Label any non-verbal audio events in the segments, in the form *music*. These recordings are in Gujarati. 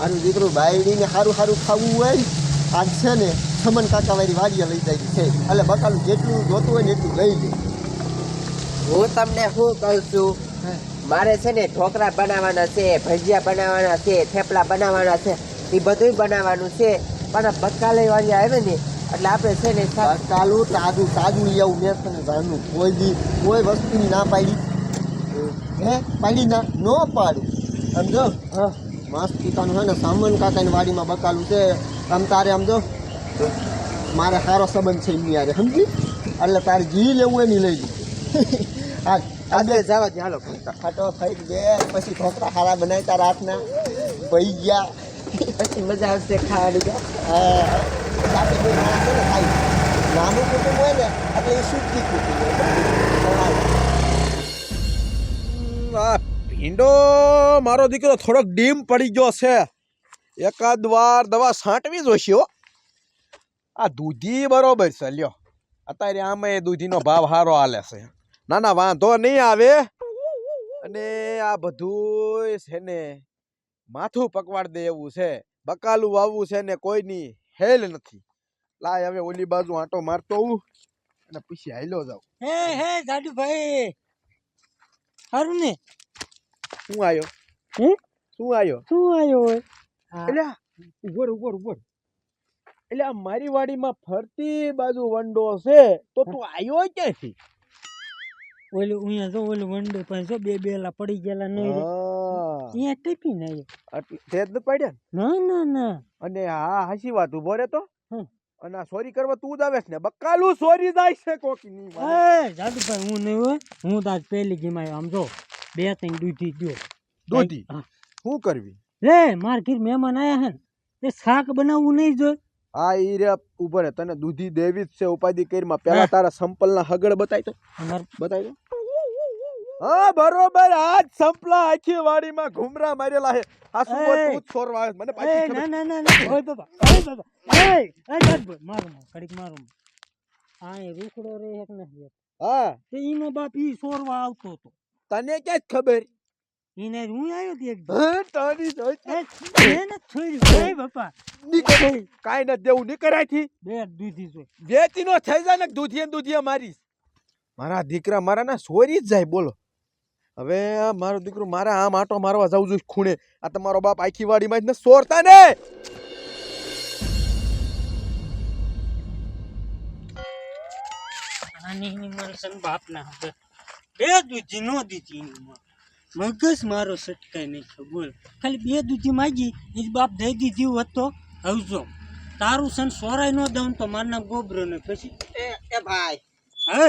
મારું દીકરું બાયડીને સારું સારું ખાવું હોય આજ છે ને છમન કાકાવાળી વાડીએ લઈ જાય છે. એટલે બકાલું જેટલું જોતું હોય ને એટલું લઈ લે. હું તમને શું કહું છું? મારે છે ને ઢોકળા બનાવવાના છે ભજીયા બનાવવાના છે થેપલા બનાવવાના છે એ બધું બનાવવાનું છે. પણ બકાલે વાળી આવે ને એટલે આપણે છે ને બકાલું તાજું તાજું લઈ આવું. મેં તને જાણું કોઈ બી કોઈ વસ્તુની ના પાડી. હે? પાડી ના? ન પાડું. સમજો? હા. મસ્ત પીતાનું છે ને, સામન કાકાની વાડીમાં બકાલું છે. આમ તારે આમ જો, મારે સારો સંબંધ છે એમની યારે સમજી? એટલે તારે જી લેવું હોય ને લઈ લે *laughs* હા આપણે આજે જવા દે, હાલો. ખાટો બે પછી ઢોકળા સારા બનાવતા રાતના પઈ ગયા. પછી મજા આવશે ખાવાની નાનું કુટુંબ હોય ને, એટલે એ સુખી કુટુંબ હોય. ભીંડો મારો દીકરો થોડોક ડીમ પડી ગયો છે. એકાદ વાર દવા છાંટવી જોઈશે હો. આ દૂધી બરોબર છે, લ્યો. અત્યારે આમાં એ દૂધીનો ભાવ સારો હાલે છે. ના ના, વાંધો નહીં આવે. અને આ બધું છે ને માથું પકવાડ દે એવું છે. બકાલું વાવવું છે ને કોઈની હેલ નથી. લાય, હવે ઓલી બાજુ આંટો મારતો હું અને પછી હાલ્યો જાઉં. હે હે દાદુભાઈ સારું ને. શું આવ્યો હે? શું આવ્યો શું આવ્યો હોય એટલે આ ઉભર ઉભર ઉભર એટલે આ મારી વાડીમાં ફરતી બાજુ વંડો છે તો તું આવ્યો ક્યાંથી? ઓલું અહીંયા જો ઓલું વંડો પાસે જો બે બેલા પડી ગયેલા નહીં અહીંયા ટીપી ને આવ્યો તે જ પડ્યા ના? ના ના અને હા હાસી વાત ઊભો રે તો હમ. અને આ સોરી કરવા તું જ આવે છે ને? બકાલું સોરી જાય છે કોકી ની વાડી. એ જાદુભાઈ હું નહીં હોય. હું તો આજ પહેલી ગેમ આવ્યો આમ જો. બે ત્રણ દૂધી દો દૂધી? શું કરવી? લે માર ઘીર મહેમાન આયા હે ને એ શાક બનાવવું નહીં જોઈ. હા ઈ રે ઊભો રે તને દૂધી દેવી જ છે ઉપાધિ કરીમાં પેલા. તારા સંપલના હગડ બતાય તો. બતાય તો. હા બરોબર આજ સંપલા આખી વાડીમાં ઘુમરા મારેલા હે. આ શું બોલ તું છોરવા મને પાછી ના ના ના ના ઓય બાબા ઓય બાબા એ એ જાદુભાઈ મારું કડીક મારું. આ એ રૂખડો રે એક નથી હા. તે ઈનો બાપ ઈ સોરવા આવતો હતો. તને ક્યાં ખબર? એને હું આવ્યો એક તારી એને છોડી એ બાપા. નીકળ કાઈ ન દેવું નીકળાયથી બે દૂધી છે. વેચી નો થઈ જાય ને દૂધીએ ને દૂધીએ મારીશ. મારા દીકરા મારા ના સોરી જ જાય બોલો. હવે મારો દીકરો મારા આમ આટો મારવા જાઉં છું ખૂણે. આ તમારો બાપ આખી વાડીમાં જ ને સોરતા ને! મરસન બાપ ના હવે બે દૂધી નો દીધી મગજ મારો સટકાય નહીં બોલ. ખાલી બે દૂધી માગી એ બાપ દઈ દીધી હોત તો આવજો તારું સન સોરાય નો દઉં તો મારું નામ ગોબરો ને પછી. એ એ ભાઈ. હે?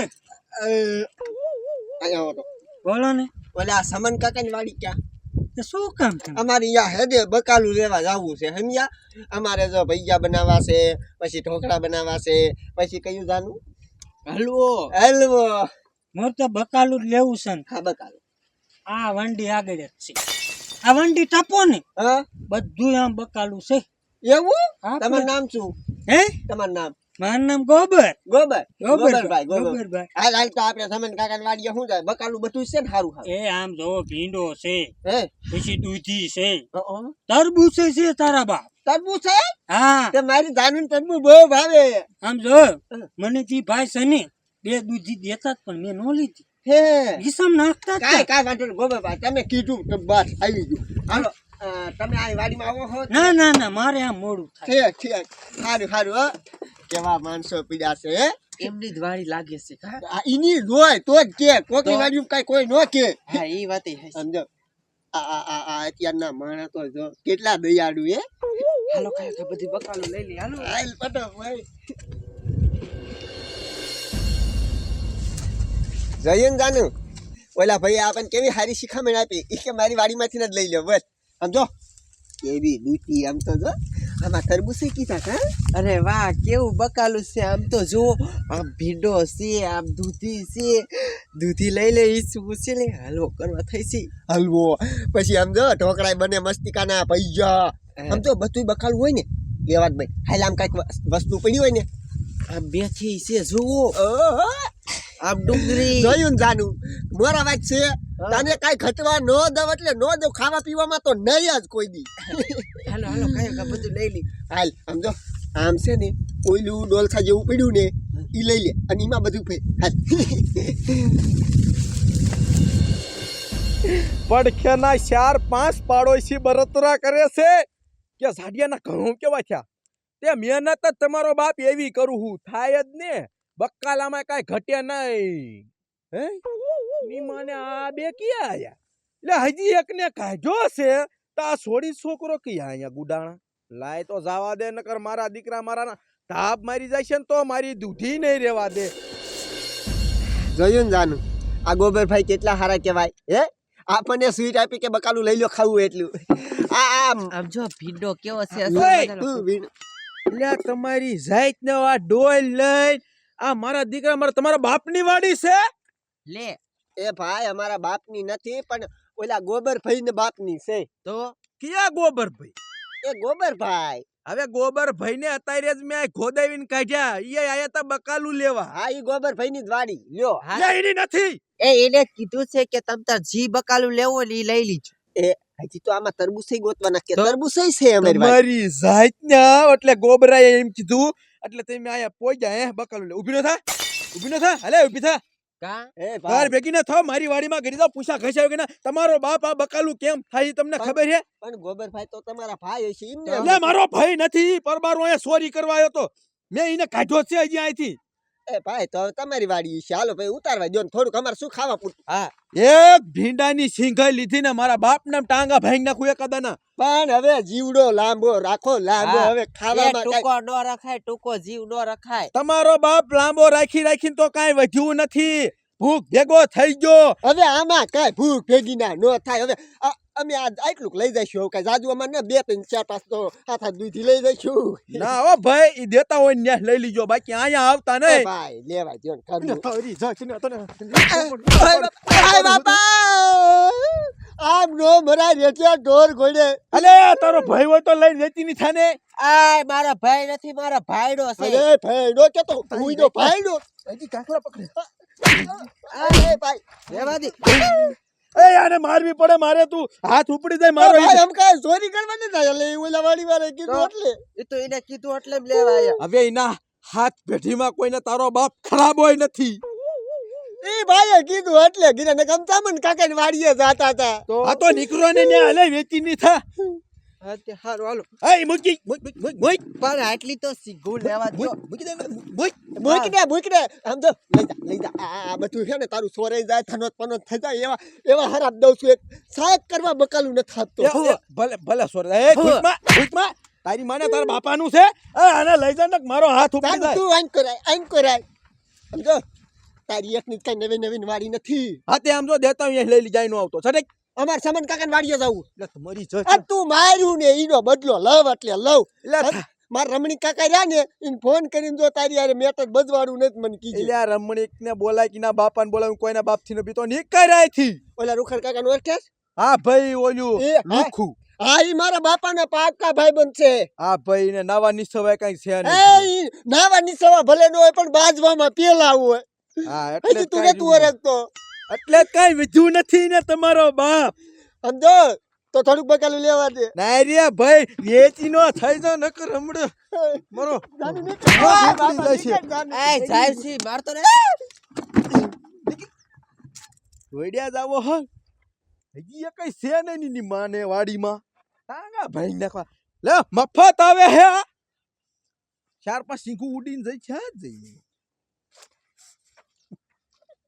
તો. બોલો ને. ઓલા સમન કાકાની વાડી ક્યાં? શું કામ અમારે અહીંયા હેડે બકાલું લેવા જવું છે સમજ્યા અમારે જો ભૈયા બનાવવા છે પછી ઢોકળા બનાવવા છે પછી કયું જાનું? હલવો. હલવો. મોર તો બકાલું જ લેવું છે ને. હા બકાલું. આ વંડી આગળ જ છે. આ વંડી ટપો ને. હા? બધું આમ બકાલું છે. એવું? તમારું નામ શું? હે? તમારું નામ? મારું નામ ગોબર. ગોબર? ગોબરભાઈ ગોબરભાઈ હાલ હાલ તો આપણે સમન કાકાની વાડીએ શું જાય બકાલું બધું છે ને સારું એ આમ જો ભીંડો છે. હે? પછી દૂધી છે. તરબૂચ છે તારા બાપ. તરબૂચ છે? હા. તે મારી જાનું તરબૂચ બહુ ભાવે. આમ જો મને તી ભાઈ છે ને બે દૂધી દેતા જ પણ મેં નો લીધી. હે. ઈસમ નાખતા જ કાંઈ વાંધો નહીં. ગોબરભાઈ તમે કીધું તો બસ આવી ગયું. હાલો તમે આ વાડીમાં આવો છો ના ના ના મારે આમ મોડું થાય. છે ઠીક. સારું સારું હો. કેવા માણસો પીડા છે એમની જ વાડી લાગે છે હા. આ ઈની જોય તો જ કે. કોકની? વાડીમાં કાંઈ કોઈ નો કે. હા એ વાત સમજો. આ આ આ આ અત્યારના માણસ તો જો કેટલા દયાળુ એ હાલો કાંઈ બધી બકાલો લઈ લે હાલો. હાલ પટો ભાઈ જયન જાનું. ઓલા ભાઈ આપણને કેવી સારી શિખામણ આપી. એ કે મારી વાડીમાંથી જ લઈ લો બસ સમજો? કેવી દૂધી આમ તો જો. આમાં તરબૂચે કીધા કા અરે વાહ કેવું બકાલું છે. આમ તો જો આમ ભીંડો છે આમ દૂધી છે. દૂધી લઈ લે ઈ શું છે લે? હલવો કરવા થઈ છે. હલવો. પછી આમ જો ઢોકળાય બને મસ્તિકાના પૈયા. આમ તો બધું બકાલું હોય ને. એ વાત ભાઈ. હાલ આમ કાંઈક વસ્તુ પડી હોય ને. આમ બેઠી છે જુઓ. ઓહો. આમ ડુંગરી જોયું જાનું મોરા વાત છે. તને કઈ ખટવા ન દવ એટલે નો દવ ખાવા પીવામાં તો નહીં જ કોઈ દી. હાલો હાલો કઈ કા બધું લઈ લી. હાલ આમ જો આમ છે ને ઓઈલું ડોલસા જેવું પડ્યું ને ઈ લઈ લે અને એમાં બધું ફે હાલ. પડખેના ચાર પાંચ પાડોશી બરતરા કરે છે કે ઝાડિયાના ઘણું કેવા થયા? તે મહેનત જ તમારો બાપ એવી કરું હું. થાય જ ને. બક્કાલામાં કાંઈ ઘટે નહીં. હે? નીમાને આ બે ક્યાં આયા? એટલે હજી એકને કાઢ્યો છે. તો આ છોડી છોકરો ક્યાં અહીંયા ગુડાણા? લાય તો જાવા દે નકર મારા દીકરા મારા તાપ મારી જાય છે ને તો મારી દૂધી નહીં રેવા દે. જોયું ને જાનું આ ગોબરભાઈ કેટલા સારા કહેવાય હે? આપણને સ્વીટ આપી કે બકાલું લઈ લો ખાવું એટલું. આ આમ. આમ જો ભીંડો કેવો છે તું વીણ. એટલે તમારી જાત ને આ ડોલ લઈ આ મારા દીકરા મારા તમારા બાપની વાડી છે? લે. એ ભાઈ અમારા બાપની નથી પણ ઓલા ગોબરભાઈ ને બાપની છે. તો? ક્યાં ગોબરભાઈ એ ગોબરભાઈ હવે ગોબર ભાઈ ને અત્યારે જ મેં ખોદાવીને કાઢ્યા. ઈ આયા તા બકાલું લેવા. હા ઈ ગોબરભાઈ ની જ વાડી. લ્યો. હા. લે, એની નથી. એ એને કીધું છે કે તમ તાર જી બકાલું લેવો ને ઈ લઈ લીજો. એ હજી તો આમાં તરબૂચ ગોતવાના કે તો? છે અમારી મારી જાત ને એટલે ગોબરાએ એમ કીધું એટલે તમે આયા પોઈ હે બકલ લે. ઊભી ન થા ઊભી ન થા હલે ઊભી થા. કા? એ બાર ભેગી ન થાવ મારી વાડીમાં ગરી જાવ પૂછા ઘસાવ કે ના. તમારો બાપ આ બકાલું કેમ થાય તમને ખબર છે? પણ ગોબરભાઈ તો તમારા ભાઈ હશે ઈમ એટલે મારો ભાઈ નથી પરબારો અહીંયા ચોરી કરવા આવ્યો તો. મેં એને કાઢ્યો છે હજી અહીંથી. એ ભાઈ તો તમારી વાડી છે. હાલો ભાઈ ઉતારવા દો ને થોડુંક. અમારે શું ખાવા પૂરતું હા. એક ભીંડાની સિંગાઈ લીધી ને મારા બાપ નામ ટાંગા ભાઈ નાખું એક અદાના. પણ હવે જીવડો લાંબો રાખો લાંબો. હવે ખાવામાં ટૂંકો નો રખાય ટૂંકો જીવ નો રખાય. તમારો બાપ લાંબો રાખી રાખીને તો કાંઈ વધ્યું નથી. ભૂખ ભેગો થઈ ગયો. હવે આમાં કાંઈ ભૂખ ભેગી ના નો થાય. હવે આ- અમે આ આટલું લઈ જઈશું કાંઈ જાજુ અમારે ને બે ત્રણ ચાર પાંચ તો હાથ હાથ દૂધી લઈ જઈશું. ના હો ભાઈ ઈ દેતા હોય ને લઈ લીજો બાકી અહીંયા આવતા નહીં. ભાઈ લેવા જો આમ નો મરા રેટિયા ઢોર ઘોડે. અલે તારો ભાઈ હોય તો લઈ જતી ની થાને. આય મારા ભાઈ નથી મારા ભાઈડો છે. અરે ભાઈડો કે તો હુઈનો ભાઈડો હજી કાકડા પકડે અરે ભાઈ રેવા દે. એ આને મારવી પડે મારે તું હાથ ઉપડી જાય મારો એમ કાય ચોરી કરવા નથી જાય એટલે ઓલા વાડી વાળે કીધું એટલે. એ તો એને કીધું એટલે લેવા આયા. હવે એના હાથ પેઢીમાં કોઈને તારો બાપ ખરાબ હોય નથી. એ ભાઈએ કીધું એટલે. ગીરા ને કમતામન કાકાની વાડીએ જાતા હતા. આ તો નીકળો ને ને હલે વેચી ની થા. તે હારું હાલો. એ મૂકી મૂક મૂક મૂક મૂક. પણ આટલી તો સીગું લેવા દો મૂક દે મૂક મૂક દે મૂક દે. આમ તો લઈ જા લઈ જા. આ બધું છે ને તારું સોરે જાય થનોત પનોત થઈ જાય એવા એવા હરાબ દઉં છું એક. સાહેબ કરવા બકાલું ન એ, ભલે ભલે સોરે એ તારી માને તારા બાપાનું છે. આને લઈ જા ને મારો હાથ ઉપડી જાય. તું કરાય આઈન કરાય. સમજો તારી એકની કઈ નવી નવી વાળી નથી. હા તે આમ જો દેતા હું લઈ લઈ જાય નો આવતો. સડક અમાર સામાન કાકાની વાડીએ જવું. એટલે તમારી આ તું માર્યું ને ઈનો બદલો લવ એટલે લવ. એટલે માર રમણી કાકા રહ્યા ને એને ફોન કરીને જો તારી યાર મેટર બજવાડું નથી મને કીધું. એટલે રમણીક ને બોલાય કે ના બાપા ને બોલાય કોઈના બાપથી બીતો નીકળાયથી. ઓલા રૂખર કાકા નો ઓળખે હા ભાઈ ઓલું એ. લુખું. હા ઈ મારા બાપાના પાકા ભાઈબંધ છે. હા ભાઈ ને નાવા નિસવાય કઈ છે એ નહીં ઈ નાવાની ભલે ન હોય પણ બાજવામાં પેલા હોય. હા એટલે તું જ તું. ઓળખતો એટલે કઈ વિધ્યું નથી ને તમારો બાપ. સમજો? તો થોડુંક બકાલું લેવા દે. નારિયા ભાઈ વેચી નો થઈ જો નકર હમડે મારો. એ જાયસી મારતો રે. વડ્યા જાવો હ. હજી કઈ છે નહીં ની માને વાડીમાં. ટાંગા ભાઈ નાખવા. લે મફત આવે હે ચાર પાંચ સિંગુ ઉડીને જઈ છે જઈ.